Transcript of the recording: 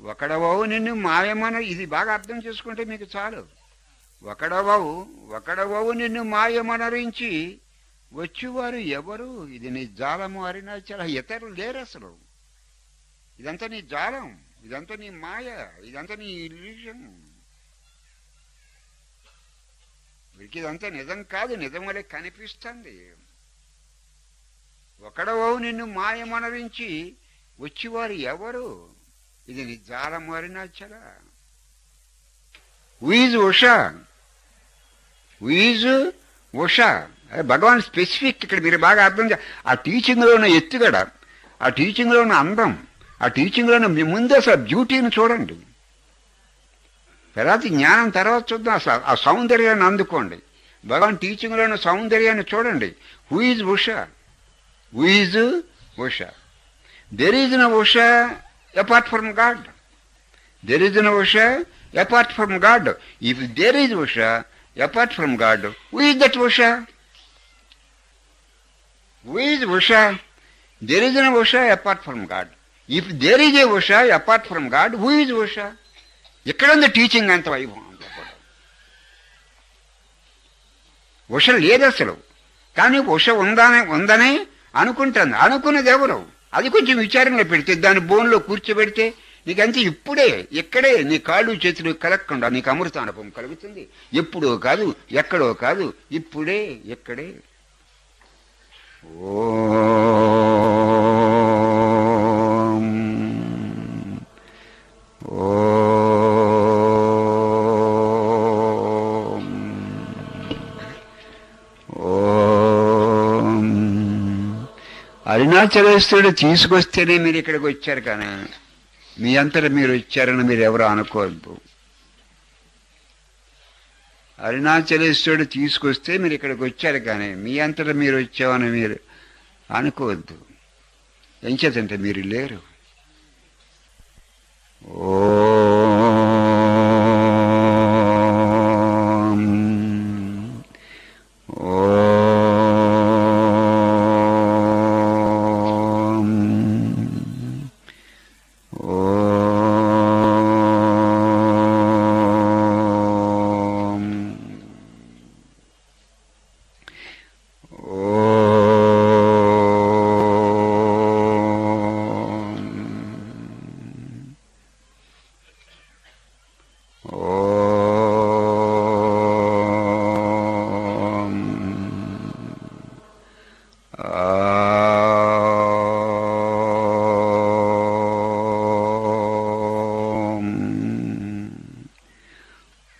ఒకడవవు నిన్ను మాయమన ఇది బాగా అర్థం చేసుకుంటే మీకు చాలు. ఒకడవవు ఒకడవవు నిన్ను మాయమనరించి వచ్చేవారు ఎవరు? ఇది నీ జాలము చాలా ఇతరులు లేరు అసలు. ఇదంతా నీ జాలం ఇదంతా నీ మాయ ఇదంతా నీ ఇల్యూషన్ వీడికి ఇదంతా నిజం కాదు నిజం వలె కనిపిస్తుంది. ఒకడవవు నిన్ను మాయమనరించి వచ్చేవారు ఎవరు? ఇది నిజాల మారినా చలా ఉయిజ్ ఉషా ఉయిజ్ ఉషా భగవాన్ స్పెసిఫిక్ ఇక్కడ మీరు బాగా అర్థం చే ఆ టీచింగ్లో ఉన్న ఎత్తుగడ ఆ టీచింగ్లో ఉన్న అందం ఆ టీచింగ్లో ఉన్న మీ ముందు అసలు బ్యూటీని చూడండి. తర్వాత జ్ఞానం తర్వాత చూద్దాం. అసలు ఆ సౌందర్యాన్ని అందుకోండి. భగవాన్ టీచింగ్లోని సౌందర్యాన్ని చూడండి. Who is Usha who is Usha there is no Usha apart from God there is no Usha apart from God if there is Usha apart from God who is that Usha who is Usha there is no Usha apart from God if there is a Usha apart from God who is Usha ఎక్కడ ఉంది teaching అంత వైభవం? కూడా ఉష లేదు అసలు. కానీ ఉష ఉందనే ఉందనే అనుకుంటుంది అనుకున్నది ఎవరు అది కొంచెం విచారంలో పెడితే దాని బోన్లో కూర్చోబెడితే నీకంతే ఇప్పుడే ఇక్కడే నీ కాళ్ళు చేతులు కలగకుండా నీకు అమృత అనుభవం కలుగుతుంది. ఎప్పుడో కాదు ఎక్కడో కాదు ఇప్పుడే ఇక్కడే. ఓ అరుణాచలేశ్వరుడు తీసుకొస్తేనే మీరు ఇక్కడికి వచ్చారు కానీ మీ అంతట మీరు వచ్చారని మీరు ఎవరు అనుకోవద్దు. అరుణాచలేశ్వరుడు తీసుకొస్తే మీరు ఇక్కడికి వచ్చారు కానీ మీ అంతట మీరు వచ్చామని మీరు అనుకోవద్దు. ఎంచేతంటే మీరు లేరు. ఓ